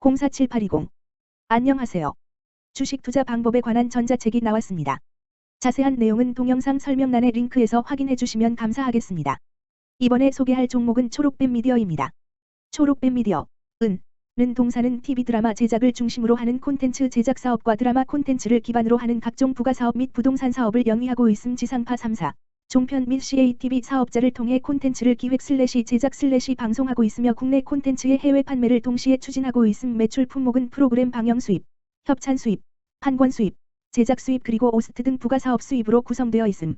047-820 안녕하세요. 주식 투자 방법에 관한 전자책이 나왔습니다. 자세한 내용은 동영상 설명란의 링크에서 확인해 주시면 감사하겠습니다. 이번에 소개할 종목은 초록뱀 미디어입니다. 초록뱀 미디어, 은, 는 동사는 TV 드라마 제작을 중심으로 하는 콘텐츠 제작 사업과 드라마 콘텐츠를 기반으로 하는 각종 부가 사업 및 부동산 사업을 영위하고 있음 지상파 3사, 종편 및 CATV 사업자를 통해 콘텐츠를 기획 슬래시 제작 슬래시 방송하고 있으며 국내 콘텐츠의 해외 판매를 동시에 추진하고 있음 매출 품목은 프로그램 방영 수입, 협찬 수입, 판권 수입, 제작 수입 그리고 오스트 등 부가 사업 수입으로 구성되어 있음.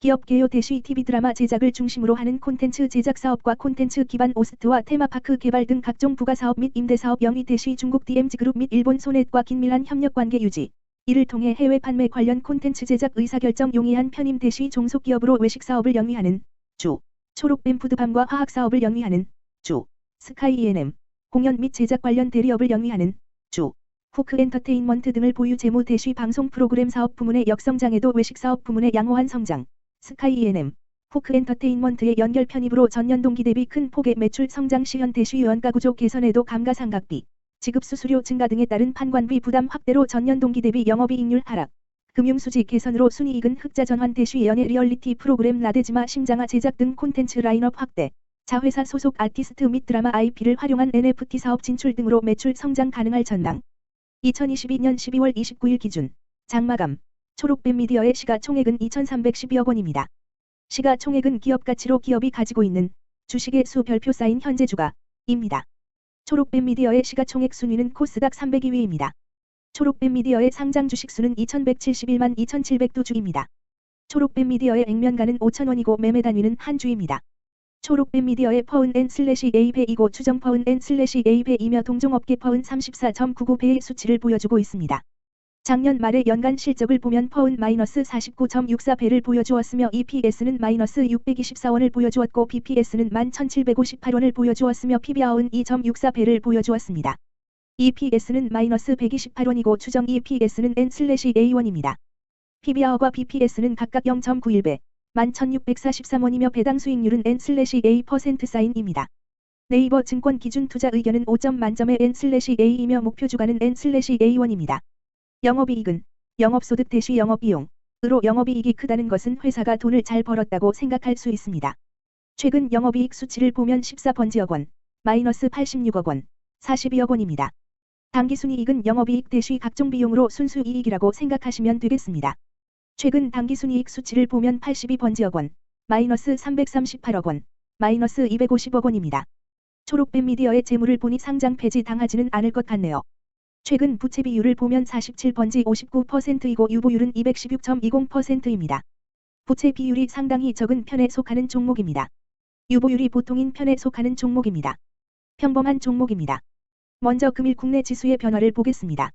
기업 개요 대시 TV 드라마 제작을 중심으로 하는 콘텐츠 제작 사업과 콘텐츠 기반 오스트와 테마파크 개발 등 각종 부가 사업 및 임대 사업 영위 대시 중국 DMZ 그룹 및 일본 소넷과 긴밀한 협력 관계 유지. 이를 통해 해외 판매 관련 콘텐츠 제작 의사결정 용이한 편임 대시 종속 기업으로 외식 사업을 영위하는 주. 초록뱀 푸드팜과 화학 사업을 영위하는 주. 스카이 E&M 공연 및 제작 관련 대리업을 영위하는 주. 후크 엔터테인먼트 등을 보유 재무 대시 방송 프로그램 사업 부문의 역성장에도 외식 사업 부문의 양호한 성장. 스카이 E&M, 후크 엔터테인먼트의 연결 편입으로 전년 동기 대비 큰 폭의 매출 성장 시현 대시 원가 구조 개선에도 감가상각비, 지급 수수료 증가 등에 따른 판관비 부담 확대로 전년 동기 대비 영업이익률 하락, 금융수지 개선으로 순이익은 흑자 전환 대시 연예 리얼리티 프로그램 라데지마 심장아 제작 등 콘텐츠 라인업 확대, 자회사 소속 아티스트 및 드라마 IP를 활용한 NFT 사업 진출 등으로 매출 성장 가능할 전망. 2022년 12월 29일 기준 장마감 초록뱀 미디어의 시가총액은 2,312억 원입니다. 시가총액은 기업 가치로 기업이 가지고 있는 주식의 수 별표 쌓인 현재 주가입니다. 초록뱀 미디어의 시가총액 순위는 코스닥 302위입니다. 초록뱀 미디어의 상장 주식 수는 2,171만 2,700두 주입니다. 초록뱀 미디어의 액면가는 5,000원이고 매매 단위는 한 주입니다. 초록뱀 미디어의 퍼은 N 슬래시 A배이고 추정 퍼은 N 슬래시 A배이며 동종업계 퍼은 34.99배의 수치를 보여주고 있습니다. 작년 말의 연간 실적을 보면 퍼은 마이너스 49.64배를 보여주었으며 EPS는 마이너스 624원을 보여주었고 BPS는 11,758원을 보여주었으며 PBR은 2.64배를 보여주었습니다. EPS는 마이너스 128원이고 추정 EPS는 N/A1입니다. PBR과 BPS는 각각 0.91배, 11,643원이며 배당 수익률은 N/A% 사인입니다. 네이버 증권 기준 투자 의견은 5점 만점의 N/A이며 목표 주가는 N/A1입니다. 영업이익은 영업소득 대시 영업비용으로 영업이익이 크다는 것은 회사가 돈을 잘 벌었다고 생각할 수 있습니다. 최근 영업이익 수치를 보면 14번지억 원, 마이너스 86억 원, 42억 원입니다. 당기순이익은 영업이익 대시 각종 비용으로 순수이익이라고 생각하시면 되겠습니다. 최근 당기순이익 수치를 보면 82번지억 원, 마이너스 338억 원, 마이너스 250억 원입니다. 초록뱀 미디어의 재물을 보니 상장 폐지 당하지는 않을 것 같네요. 최근 부채 비율을 보면 47번지 59%이고 유보율은 216.20%입니다. 부채 비율이 상당히 적은 편에 속하는 종목입니다. 유보율이 보통인 편에 속하는 종목입니다. 평범한 종목입니다. 먼저 금일 국내 지수의 변화를 보겠습니다.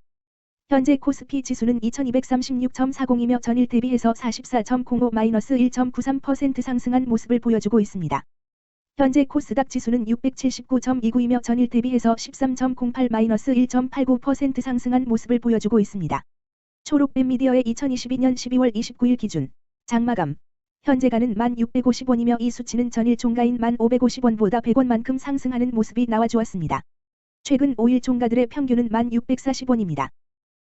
현재 코스피 지수는 2236.40이며 전일 대비해서 44.05-1.93% 상승한 모습을 보여주고 있습니다. 현재 코스닥 지수는 679.29이며 전일 대비해서 13.08-1.89% 상승한 모습을 보여주고 있습니다. 초록뱀 미디어의 2022년 12월 29일 기준 장마감 현재가는 1,650원이며 이 수치는 전일 종가인 1,550원보다 100원만큼 상승하는 모습이 나와주었습니다. 최근 5일 종가들의 평균은 1,640원입니다.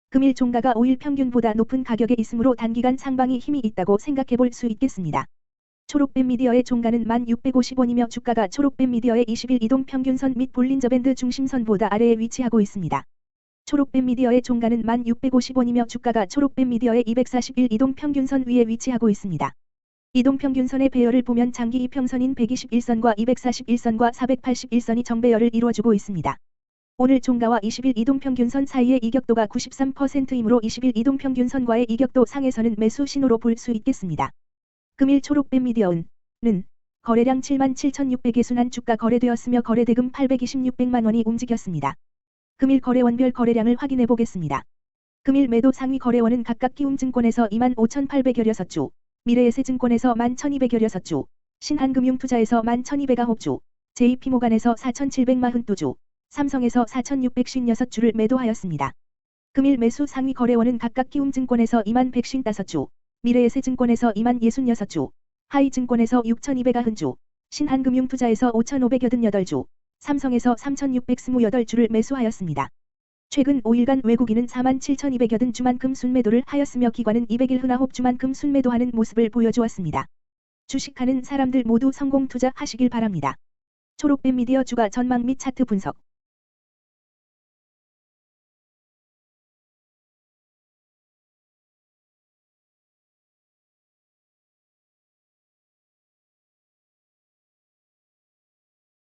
금일 종가가 5일 평균보다 높은 가격에 있으므로 단기간 상방이 힘이 있다고 생각해 볼 수 있겠습니다. 초록뱀 미디어의 종가는 1,650원이며 주가가 초록뱀 미디어의 20일 이동 평균선 및 볼린저밴드 중심선보다 아래에 위치하고 있습니다. 초록뱀 미디어의 종가는 1,650원이며 주가가 초록뱀 미디어의 241 이동 평균선 위에 위치하고 있습니다. 이동 평균선의 배열을 보면 장기 이평선인 121선과 241선과 481선이 정배열을 이루어주고 있습니다. 오늘 종가와 20일 이동평균선 사이의 이격도가 93%이므로 20일 이동평균선과의 이격도 상에서는 매수 신호로 볼 수 있겠습니다. 금일 초록뱀 미디어은 는 거래량 77,600개 순한 주가 거래되었으며 거래대금 826백만 원이 움직였습니다. 금일 거래원별 거래량을 확인해 보겠습니다. 금일 매도 상위 거래원은 각각 키움증권에서 25,800여여섯주, 미래에셋증권에서 11,200여여섯주, 신한금융투자에서 11,209주, JP모간에서 4,742주, 삼성에서 4,656주를 매도하였습니다. 금일 매수 상위 거래원은 각각 키움증권에서 21,155주, 미래에셋증권에서 2066주, 하이증권에서 6,290주, 신한금융투자에서 5,588주, 삼성에서 3,628주를 매수하였습니다. 최근 5일간 외국인은 47,280주만큼 순매도를 하였으며 기관은 200일 흔화홉주만큼 순매도하는 모습을 보여주었습니다. 주식하는 사람들 모두 성공 투자하시길 바랍니다. 초록뱀 미디어 주가 전망 및 차트 분석